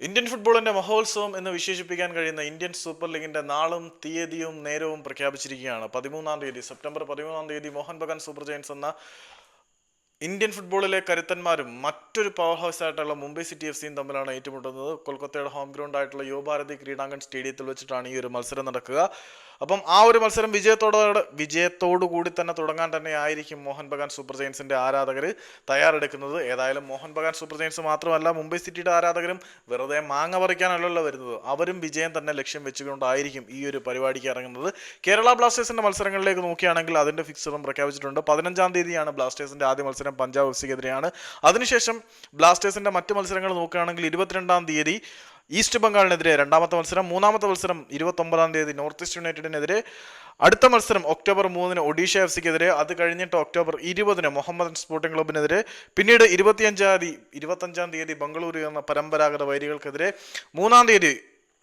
Indian ഫുട്ബോളിന്റെ മഹോത്സവം എന്ന് വിശേഷിപ്പിക്കാൻ കഴിയുന്ന ഇന്ത്യൻ സൂപ്പർ ലീഗിന്റെ നാളും തീയതിയും നേരവും പ്രഖ്യാപിച്ചിരിക്കുകയാണ്. പതിമൂന്നാം തീയതി സെപ്റ്റംബർ പതിമൂന്നാം തീയതി മോഹൻ ബഗാൻ സൂപ്പർ ജയൻസ് എന്ന ഇന്ത്യൻ ഫുട്ബോളിലെ കരുത്തന്മാരും മറ്റൊരു പവർ ഹൗസ് ആയിട്ടുള്ള മുംബൈ സിറ്റി എഫ് സിയും തമ്മിലാണ് ഏറ്റുമുട്ടുന്നത്. കൊൽക്കത്തയുടെ ഹോം ഗ്രൗണ്ട് ആയിട്ടുള്ള യുവഭാരതി ക്രീഡാങ്കൺ സ്റ്റേഡിയത്തിൽ വെച്ചിട്ടാണ് ഈ ഒരു മത്സരം നടക്കുക. അപ്പം ആ ഒരു മത്സരം വിജയത്തോടോട് വിജയത്തോടു കൂടി തന്നെ തുടങ്ങാൻ തന്നെ ആയിരിക്കും മോഹൻ ബഗാൻ സൂപ്പർ ജയൻസിന്റെ ആരാധകർ തയ്യാറെടുക്കുന്നത്. ഏതായാലും മോഹൻ ബഗാൻ സൂപ്പർ ജയൻസ് മാത്രമല്ല മുംബൈ സിറ്റിയുടെ ആരാധകരും വെറുതെ മാങ്ങ പറിക്കാനല്ലല്ലോ വരുന്നത്. അവരും വിജയം തന്നെ ലക്ഷ്യം വെച്ചുകൊണ്ടായിരിക്കും ഈ ഒരു പരിപാടിക്ക് ഇറങ്ങുന്നത്. കേരള ബ്ലാസ്റ്റേഴ്സിന്റെ മത്സരങ്ങളിലേക്ക് നോക്കുകയാണെങ്കിൽ അതിന്റെ ഫിക്സറും പ്രഖ്യാപിച്ചിട്ടുണ്ട്. പതിനഞ്ചാം തീയതിയാണ് ബ്ലാസ്റ്റേഴ്സിന്റെ ആദ്യ മത്സരം പഞ്ചാബ് എഫ് സിക്കെതിരെയാണ്. അതിനുശേഷം ബ്ലാസ്റ്റേഴ്സിന്റെ മറ്റ് മത്സരങ്ങൾ നോക്കുകയാണെങ്കിൽ ഇരുപത്തിരണ്ടാം തീയതി ഈസ്റ്റ് ബംഗാളിനെതിരെ രണ്ടാമത്തെ മത്സരം മൂന്നാമത്തെ മത്സരം ഇരുപത്തൊമ്പതാം തീയതി നോർത്ത് ഈസ്റ്റ് യുണൈറ്റഡിനെതിരെ. അടുത്ത മത്സരം ഒക്ടോബർ മൂന്നിന് ഒഡീഷ എഫ് സിക്കെതിരെ അത് കഴിഞ്ഞിട്ട് ഒക്ടോബർ ഇരുപതിന് മുഹമ്മദൻ സ്പോർട്ടിംഗ് ക്ലബിനെതിരെ പിന്നീട് ഇരുപത്തിയഞ്ചാം തീയതി ഇരുപത്തഞ്ചാം തീയതി ബംഗളൂരു എന്ന പരമ്പരാഗത വൈരികൾക്കെതിരെ. മൂന്നാം തീയതി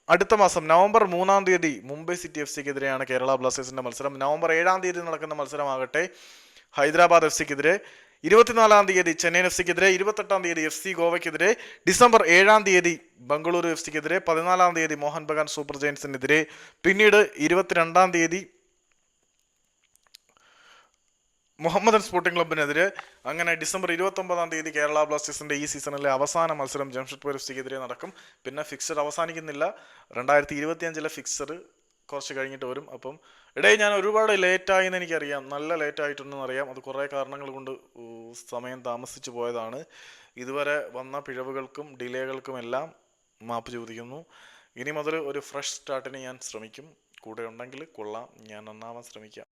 അടുത്ത മാസം നവംബർ മൂന്നാം തീയതി മുംബൈ സിറ്റി എഫ് സിക്കെതിരെയാണ് കേരള ബ്ലാസ്റ്റേഴ്സിന്റെ മത്സരം. നവംബർ ഏഴാം തീയതി നടക്കുന്ന മത്സരമാകട്ടെ ഹൈദരാബാദ് എഫ് സിക്കെതിരെ. ഇരുപത്തിനാലാം തീയതി ചെന്നൈ എഫ് സിക്കെതിരെ ഇരുപത്തെട്ടാം തീയതി എഫ് സി ഗോവയ്ക്കെതിരെ. ഡിസംബർ ഏഴാം തീയതി ബംഗളൂരു എഫ് സിക്കെതിരെ പതിനാലാം തീയതി മോഹൻ ബഗാൻ സൂപ്പർ ജയൻസിനെതിരെ പിന്നീട് ഇരുപത്തിരണ്ടാം തീയതി മുഹമ്മദൻ സ്പോർട്ടിംഗ് ക്ലബിനെതിരെ അങ്ങനെ ഡിസംബർ ഇരുപത്തൊമ്പതാം തീയതി കേരള ബ്ലാസ്റ്റേഴ്സിന്റെ ഈ സീസണിലെ അവസാന മത്സരം ജംഷഡ്പൂർ എഫ് സിക്കെതിരെ നടക്കും. പിന്നെ ഫിക്സർ അവസാനിക്കുന്നില്ല. രണ്ടായിരത്തി ഇരുപത്തിയഞ്ചിലെ ഫിക്സർ കുറച്ച് കഴിഞ്ഞിട്ട് വരും. അപ്പം ഇടയിൽ ഞാൻ ഒരുപാട് ലേറ്റായി എന്ന് എനിക്കറിയാം. നല്ല ലേറ്റ് ആയിട്ടുണ്ടെന്ന് അറിയാം. അത് കുറേ കാരണങ്ങൾ കൊണ്ട് സമയം താമസിച്ചു പോയതാണ്. ഇതുവരെ വന്ന പിഴവുകൾക്കും ഡിലേകൾക്കും എല്ലാം മാപ്പ് ചോദിക്കുന്നു. ഇനി മുതൽ ഒരു ഫ്രഷ് സ്റ്റാർട്ടിന് ഞാൻ ശ്രമിക്കും. കൂടെ ഉണ്ടെങ്കിൽ കൊള്ളാം. ഞാൻ നന്നാവാൻ ശ്രമിക്കാം.